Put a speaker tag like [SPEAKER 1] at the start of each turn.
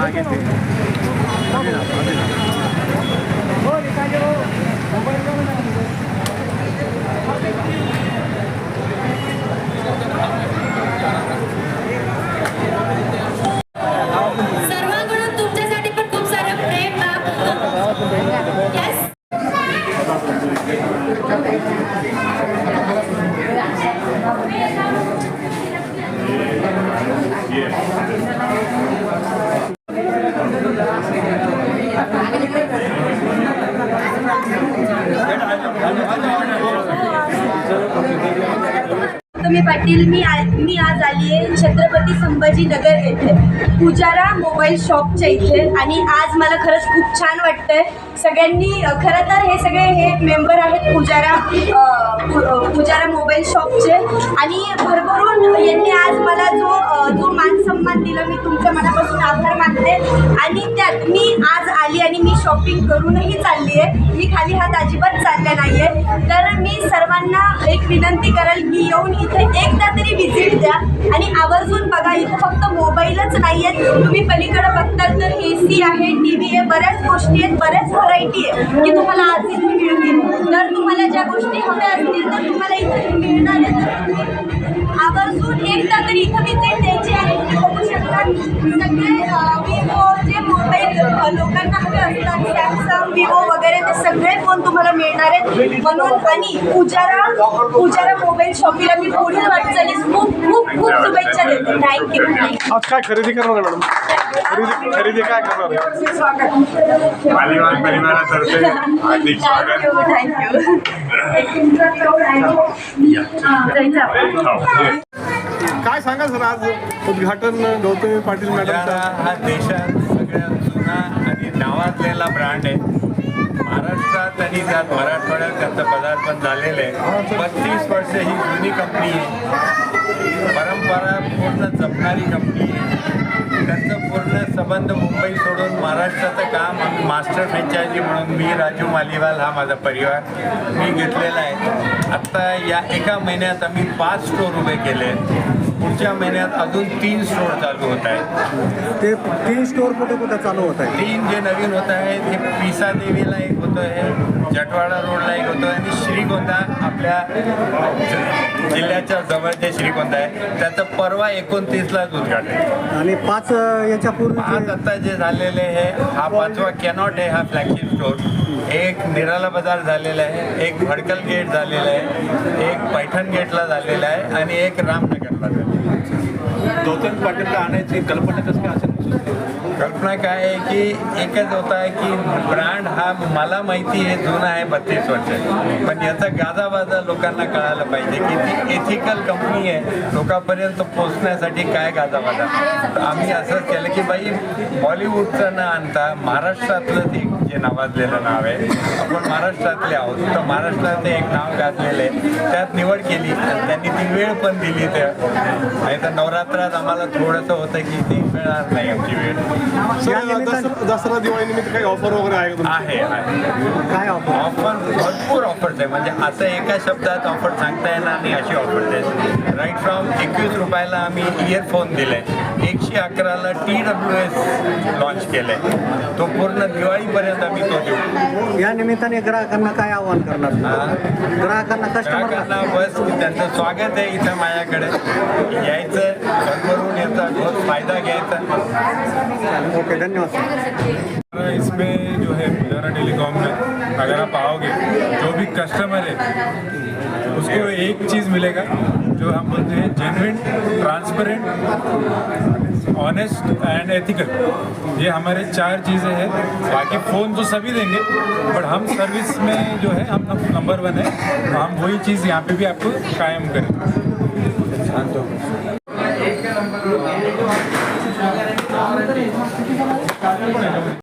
[SPEAKER 1] मागे ते
[SPEAKER 2] सर्वांकडून तुमच्यासाठी पण खूप सारं
[SPEAKER 3] तुम्ही पाटील मी आ मी आज आली आहे छत्रपती संभाजीनगर येथे. पुजारा मोबाईल शॉपच्या इथे. आणि आज मला खरंच खूप छान वाटतंय. सगळ्यांनी खरं तर हे सगळे हे मेंबर आहेत पुजारा पुजारा मोबाईल शॉपचे. आणि भरभरून यांनी आज मला जो जो मान सन्मान दिला मी तुमच्या मनापासून आभार मानते. शॉपिंग करूनही चालली आहे. मी खाली हात अजिबात चालले नाही आहे तर मी सर्वांना एक विनंती करेल की येऊन इथे एकदा तरी व्हिजिट द्या. आणि आवर्जून बघा इथे फक्त मोबाईलच नाही आहेत तुम्ही पलीकडं बघताल तर ए सी आहे टी व्ही आहे बऱ्याच गोष्टी आहेत बऱ्याच व्हरायटी आहे की तुम्हाला आज मिळतील. तर तुम्हाला ज्या गोष्टी हव्या असतील तर तुम्हाला इथे मिळणार आहे तर आवर्जून एकदा तरी इथं व्हिजिट द्यायची आहे. बघू शकता. सगळे लोकांना हवे असतात. सॅमसंग विवो वगैरे ते सगळे फोन तुम्हाला मिळणार आहेत. म्हणून आणि पुजारा पुजारा मोबाईल शॉपीला मी पुढील वाटचालीस खूप खूप खूप शुभेच्छा देते. थँक्यू
[SPEAKER 1] आज काय खरेदी करणार आहे मॅडम? खरेदी खरेदी काय करणार आहे?
[SPEAKER 4] मालिवाल परिवारातर्फे हार्दिक स्वागत.
[SPEAKER 3] थँक्यू थँक्यू
[SPEAKER 4] हो.
[SPEAKER 1] काय सांगा सर आज उद्घाटन गौतमी पाटील मॅडम
[SPEAKER 4] हा देशात सगळ्यात जुना आणि नावाजलेला ब्रँड आहे. महाराष्ट्रात आणि त्यात मराठवाड्यात त्यांचं पदार्पण झालेलं आहे. पस्तीस वर्ष ही जुनी कंपनी आहे. परंपरा पूर्ण जपणारी कंपनी आहे. त्यांचं पूर्ण संबंध मुंबई सोडून महाराष्ट्राचं काम आम्ही मास्टर फ्रँचायझी म्हणून मी राजू मालिवाल हा माझा परिवार. मी घेतलेला आहे. आत्ता या एका महिन्यात आम्ही पाच स्टोर उभे केले. आहेत. पुढच्या महिन्यात अजून तीन स्टोर चालू होत आहेत.
[SPEAKER 1] ते तीन स्टोर कुठे कुठे चालू होत आहे
[SPEAKER 4] तीन जे नवीन होत आहेत हे पिसा देवीला एक होतं आहे जटवाडा रोडला एक होतं आणि श्रीगोंदा आपल्या जिल्ह्याच्या जवळ जे श्रीगोंदा आहे. त्याचं परवा एकोणतीसलाच उद्घाटन
[SPEAKER 1] आणि पाच याच्या पूर्वी
[SPEAKER 4] आज आता जे झालेले आहे हा पाचवा कॅनॉट आहे हा फ्लॅगशिप स्टोर एक निराला बाजार झालेला आहे एक भडकल गेट झालेला आहे एक पैठण गेटला झालेला आहे आणि एक रामनगरला झालेला आहे.
[SPEAKER 5] गौतम पाटीलला आणायची कल्पना कसं काय असेल
[SPEAKER 4] कल्पना काय आहे की एकच होत आहे की ब्रँड हा मला माहिती आहे जुना आहे बत्तीस वर्ष. पण याचा गाजाबाजा लोकांना कळायला पाहिजे की ती एथिकल कंपनी आहे. लोकांपर्यंत पोचण्यासाठी काय गाजाबाजा आम्ही असंच केलं की बाई बॉलिवूडचं न आणता महाराष्ट्रातलं ते जे नावाजलेलं नाव आहे. आपण महाराष्ट्रातले आहोत. तर महाराष्ट्रात एक नाव गाजलेलं आहे. त्यात निवड केली. त्यांनी ती वेळ पण दिली त्या. नाही तर नवरात्रात आम्हाला थोडंसं होतं की ती मिळणार नाही आमची वेळ.
[SPEAKER 1] सर दसरा दिवाळी निमित्त काही ऑफर वगैरे आहे काय ऑफर
[SPEAKER 4] ऑफर भरपूर ऑफर्स आहे. म्हणजे असं एका शब्दात ऑफर सांगता येणार नाही अशी ऑफर आहे. राईट फ्रॉम एकवीस रुपयाला आम्ही इयरफोन दिले एकशे अकराला टी डब्ल्यू एस लॉन्च केलं आहे तो पूर्ण दिवाळीपर्यंत आम्ही तो देऊ.
[SPEAKER 1] या निमित्ताने ग्राहकांना काय आव्हान करणार. ग्राहकांना
[SPEAKER 4] ग्राहकांना बस त्यांचं स्वागत आहे इथं माझ्याकडे. यायचं भरभरून याचा बहुत फायदा घ्यायचा.
[SPEAKER 1] ओके धन्यवाद.
[SPEAKER 5] इसमें जो है पुजारा टेलीकॉम में अगर आप आओगे जो भी कस्टमर है उसको एक चीज़ मिलेगा जो हम बोलते हैं genuine transparent honest and ethical ये हमारे चार चीज़ें हैं बाकी फ़ोन तो सभी देंगे बट हम सर्विस में जो है हम नंबर वन है तो हम वही चीज़ यहाँ पे भी आपको कायम करें हो